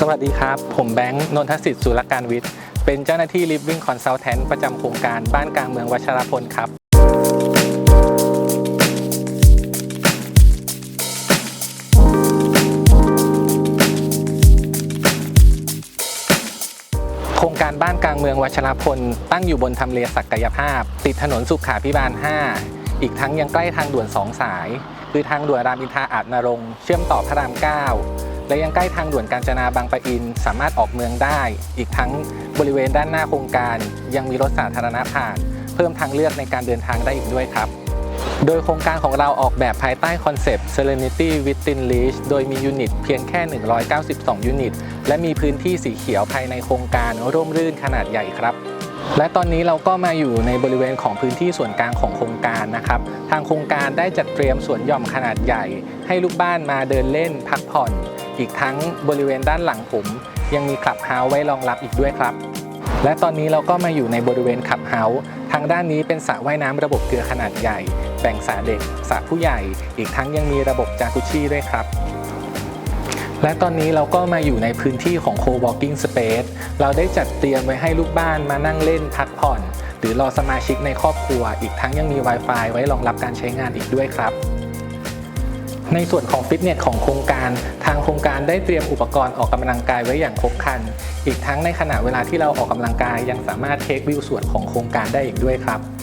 สวัสดีครับ ผมแบงค์ นนทสิทธิ์สุรการวิทย์ เป็นเจ้าหน้าที่ Living Consultant ประจำโครงการบ้านกลางเมืองวัชรพลครับ โครงการบ้านกลางเมืองวัชรพล ตั้งอยู่บนทำเลศักยภาพ ติดถนนสุขาพิบาล 5 อีกทั้งยังใกล้ทางด่วน 2 สาย คือทางด่วนรามอินทราอาจนรงเชื่อมต่อพระราม 9 และยังใกล้ทางด่วนกาญจนาบางปะอิน สามารถออกเมืองได้ อีกทั้งบริเวณด้านหน้าโครงการ ยังมีรถสาธารณะผ่าน เพิ่มทางเลือกในการเดินทางได้อีกด้วยครับ โดยโครงการของเราออกแบบภายใต้คอนเซปต์ Serenity Within Reach โดยมียูนิตเพียงแค่ 192 ยูนิต และมีพื้นที่สีเขียวภายในโครงการร่มรื่นขนาดใหญ่ครับ และตอนนี้เราก็มาอยู่ในบริเวณของพื้นที่ส่วนกลางของโครงการนะครับ ทางโครงการได้จัดเตรียมสวนหย่อมขนาดใหญ่ ให้ลูกบ้านมาเดินเล่นพักผ่อน อีกทั้งบริเวณด้านหลังผม ยังมีคลับเฮาส์ไว้รองรับอีกด้วยครับ และตอนนี้เราก็มาอยู่ในบริเวณขับเฮาส์ทางด้านนี้เป็นสระว่ายน้ำระบบเกลือขนาดใหญ่ แบ่งสระเด็กสระผู้ใหญ่ อีกทั้งยังมีระบบจากุชิด้วยครับ และตอนนี้เราก็มาอยู่ในพื้นที่ของ co-working space เราได้จัดเตรียมไว้ให้ลูกบ้านมานั่งเล่นพักผ่อน หรือรอสมาชิกในครอบครัว อีกทั้งยังมี Wi-Fi ไว้รองรับการใช้งานอีกด้วยครับ ในส่วนของฟิตเนสของโครงการ ทางโครงการได้เตรียมอุปกรณ์ออกกำลังกายไว้อย่างครบครัน อีกทั้งในขณะเวลาที่เราออกกำลังกายยังสามารถเทควิวส่วนของโครงการได้อีกด้วยครับ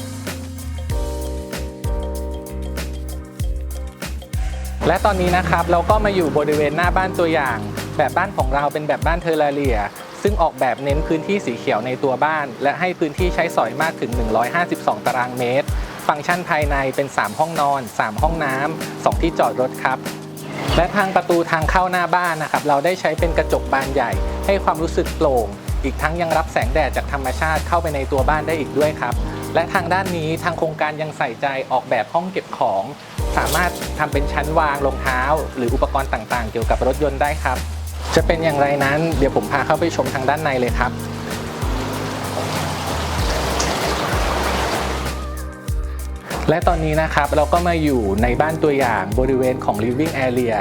และตอนนี้นะครับเราก็มาอยู่บริเวณหน้าบ้านตัวอย่าง แบบบ้านของเราเป็นแบบบ้านเทอร์ราเรีย ซึ่งออกแบบเน้นพื้นที่สีเขียวในตัวบ้าน และให้พื้นที่ใช้สอยมากถึง 152 ตารางเมตร ฟังก์ชันภายในเป็น 3 ห้องนอน 3 ห้องน้ำ 2 ที่จอดรถครับ และทางประตูทางเข้าหน้าบ้านนะครับเราได้ใช้เป็นกระจกบานใหญ่ ให้ความรู้สึกโปร่ง อีกทั้งยังรับแสงแดดจากธรรมชาติเข้าไปในตัวบ้านได้อีกด้วยครับ และทางด้านนี้ทางโครงการยังใส่ใจออกแบบห้องเก็บของ สามารถทำเป็นชั้นวางรองเท้า หรืออุปกรณ์ต่างๆ เกี่ยวกับรถยนต์ได้ครับ จะเป็นอย่างไรนั้นเดี๋ยวผมพาเข้าไปชมทางด้านในเลยครับและตอนนี้นะครับเราก็มาอยู่ในบ้านตัวอย่างบริเวณของ living area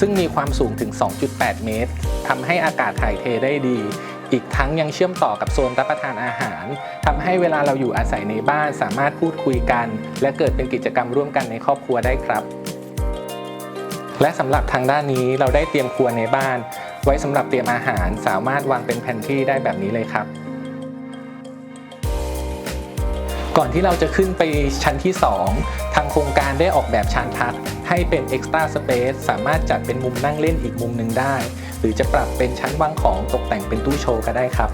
ซึ่งมีความสูงถึง 2.8 เมตรทำให้อากาศถ่ายเทได้ดี อีกทั้งยังเชื่อมต่อกับโซนรับประทานอาหารทำให้เวลาเราอยู่อาศัยในบ้านสามารถพูดคุยกัน และเกิดเป็นกิจกรรมร่วมกันในครอบครัวได้ครับ และสำหรับทางด้านนี้เราได้เตรียมครัวในบ้าน ไว้สำหรับเตรียมอาหารสามารถวางเป็นแผนที่ได้แบบนี้เลยครับ ก่อนที่เราจะขึ้นไปชั้นที่ 2 ทางโครงการได้ออกแบบชานพักให้เป็น Extra Space สามารถจัดเป็นมุมนั่งเล่นอีกมุมหนึ่งได้ หรือจะปรับเป็นชั้นวางของตกแต่งเป็นตู้โชว์ก็ได้ครับ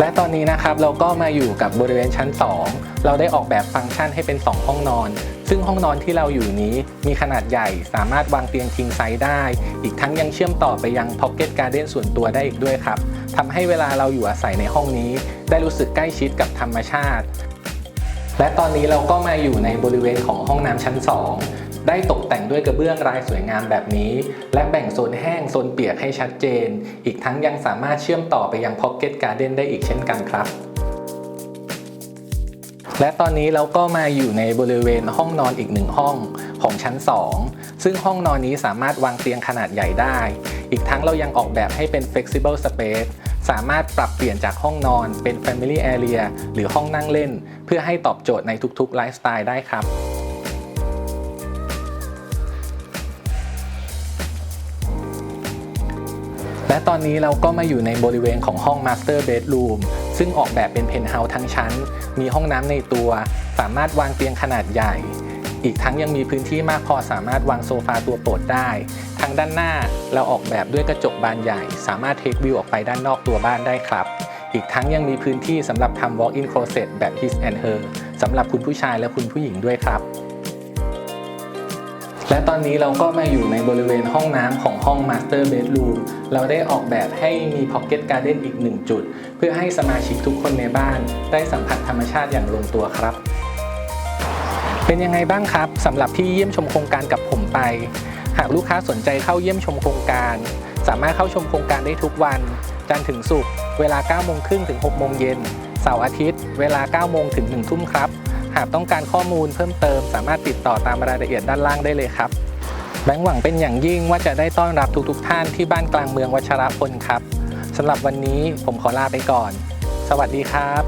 และตอนนี้นะครับเราก็มาอยู่กับบริเวณชั้น 2 เราได้ออกแบบฟังก์ชันให้เป็น 2 ห้องนอน ซึ่งห้องนอนที่เราอยู่นี้มีขนาดใหญ่สามารถวางเตียง king size ได้ อีกทั้งยังเชื่อมต่อไปยัง pocket garden ส่วนตัวได้อีกด้วยครับ ทำให้เวลาเราอยู่อาศัยในห้องนี้ ได้รู้สึกใกล้ชิดกับธรรมชาติ และตอนนี้เราก็มาอยู่ในบริเวณของห้องน้ำชั้น 2 ได้ตกแต่งด้วยกระเบื้องลายสวยงามแบบนี้ และแบ่งโซนแห้งโซนเปียกให้ชัดเจน อีกทั้งยังสามารถเชื่อมต่อไปยัง Pocket Garden ได้อีกเช่นกันครับและตอนนี้เราก็มาอยู่ในบริเวณห้องนอนอีกหนึ่งห้องของชั้น 2 ซึ่งห้องนอนนี้สามารถวางเตียงขนาดใหญ่ได้ อีกทั้งเรายังออกแบบให้เป็น flexible space สามารถปรับเปลี่ยนจากห้องนอนเป็น family area หรือห้องนั่งเล่น เพื่อให้ตอบโจทย์ในทุกๆไลฟ์สไตล์ได้ครับและตอนนี้เราก็มาอยู่ในบริเวณของห้อง Master Bedroom ซึ่งออกแบบเป็นเพนท์เฮาส์ทั้งชั้น มีห้องน้ำในตัว สามารถวางเตียงขนาดใหญ่ อีกทั้งยังมีพื้นที่มากพอสามารถวางโซฟาตัวโปรดได้างด้านหน้า เราออกแบบด้วยกระจกบานใหญ่ สามารถเทควิวออกไปด้านนอกตัวบ้านได้ครับ อีกทั้งยังมีพื้นที่สำหรับทำ walk-in closet แบบ his and her สำหรับคุณผู้ชายและคุณผู้หญิงด้วยครับ และตอนนี้เราก็มาอยู่ในบริเวณห้องน้ำของห้อง Master Bedroom เราได้ออกแบบให้มี Pocket Garden อีกหนึ่งจุด เพื่อให้สมาชิกทุกคนในบ้าน ได้สัมผัสธรรมชาติอย่างลงตัวครับ เป็นยังไงบ้างครับสำหรับที่เยี่ยมชมโครงการกับผมไป หากลูกค้าสนใจเข้าเยี่ยมชมโครงการ สามารถเข้าชมโครงการได้ทุกวัน จันทร์ถึงศุกร์เวลา9โมงครึ่งถึง6โมงเย็นเสาร์อาทิตย์ เวลา9โมงถึง1ทุ่มครับ หากต้องการข้อมูลเพิ่มเติม สามารถติดต่อตามรายละเอียดด้านล่างได้เลยครับแบงค์หวังเป็นอย่างยิ่งว่าจะได้ต้อนรับทุกๆท่านที่บ้านกลางเมืองวัชรพลครับสำหรับวันนี้ผมขอลาไปก่อน สวัสดีครับ